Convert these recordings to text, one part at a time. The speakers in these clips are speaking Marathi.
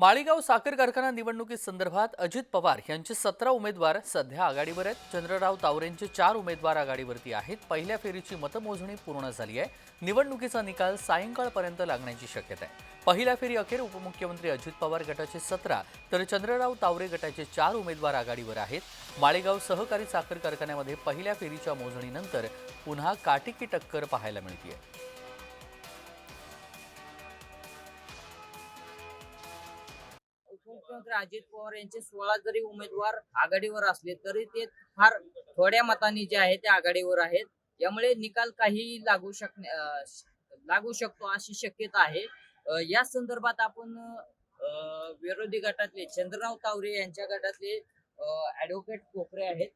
माळीगाव साखर कारखाना निवडणुकीसंदर्भात अजित पवार यांचे सतरा उमेदवार सध्या आघाडीवर आहेत. चंद्रराव तावरेंचे चार उमेदवार आघाडीवरती आहेत. पहिल्या फेरीची मतमोजणी पूर्ण झाली आहे. निवडणुकीचा निकाल सायंकाळपर्यंत लागण्याची शक्यता आहे. पहिल्या फेरी अखेर उपमुख्यमंत्री अजित पवार गटाचे सतरा तर चंद्रराव तावरे गटाचे चार उमेदवार आघाडीवर आहेत. माळेगाव सहकारी साखर कारखान्यामध्ये पहिल्या फेरीच्या मोजणीनंतर पुन्हा काटिकी टक्कर पाहायला मिळते उपमुख्यमंत्री अजित पवार यांचे सोळा जरी उमेदवार आघाडीवर असले तरी ते फार थोड्या मतांनी जे आहे ते आघाडीवर आहेत. यामुळे निकाल काही लागू शकणे लागू शकतो अशी शक्यता आहे. या संदर्भात आपण विरोधी गटातले चंद्रराव तावरे यांच्या गटातले ऍडव्होकेट कोकरे आहेत.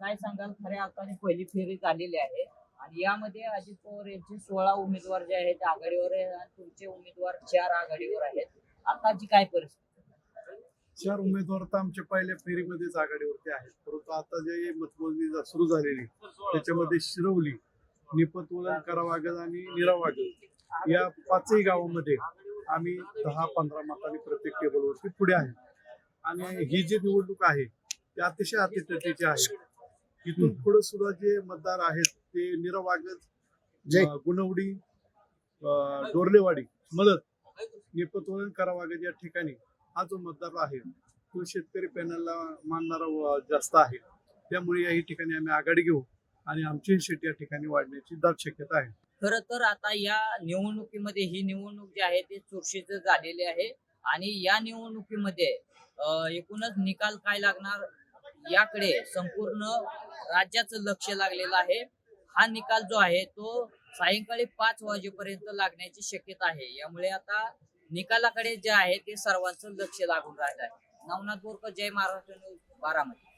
काय सांगाल? खऱ्या अर्थाने पहिली फेरी झालेली आहे. आणि यामध्ये अजित पवार यांचे सोळा उमेदवार जे आहेत ते आघाडीवर आहेत आणि तुमचे उमेदवार चार आघाडीवर आहेत. आताची काय परिस्थिती? चार उमेदवार तर आमच्या पहिल्या फेरीमध्येच आघाडीवरती आहेत. परंतु आता जे मतमोजणी सुरू झालेली त्याच्यामध्ये शिरवली निपतवलन करावागद आणि निरावागद या पाचही गावामध्ये आम्ही दहा पंधरा मतांनी प्रत्येक टेबलवरती पुढे आहे. आणि ही जी निवडणूक आहे ती अतिशय अतिशतेची आहे. इथून पुढे सुद्धा जे मतदार आहेत ते निरावागद अं, गुणवडी डोरलेवाडी मदत निपतवलन करावागद या ठिकाणी. हा जो मतदार आहे तो शेतकरी पॅनलला मानणारा जास्त आहे. त्यामुळे याही ठिकाणी आम्ही आघाडी घेऊ आणि आमची शेती या ठिकाणी वाढण्याची दाट शक्यता आहे. खर तर आता या निवडणुकीमध्ये ही निवडणूक जी आहे ती चुरशीच झालेली आहे. आणि या निवडणुकीमध्ये एकूणच निकाल काय लागणार याकडे संपूर्ण राज्याचं लक्ष लागलेलं आहे. हा निकाल जो आहे तो सायंकाळी पाच वाजेपर्यंत लागण्याची शक्यता आहे. यामुळे आता निकालाकडे जे आहे ते सर्वांचं लक्ष लागून राहिलं आहे नवनाथ बोरकर जय महाराष्ट्र न्यूज बारामती.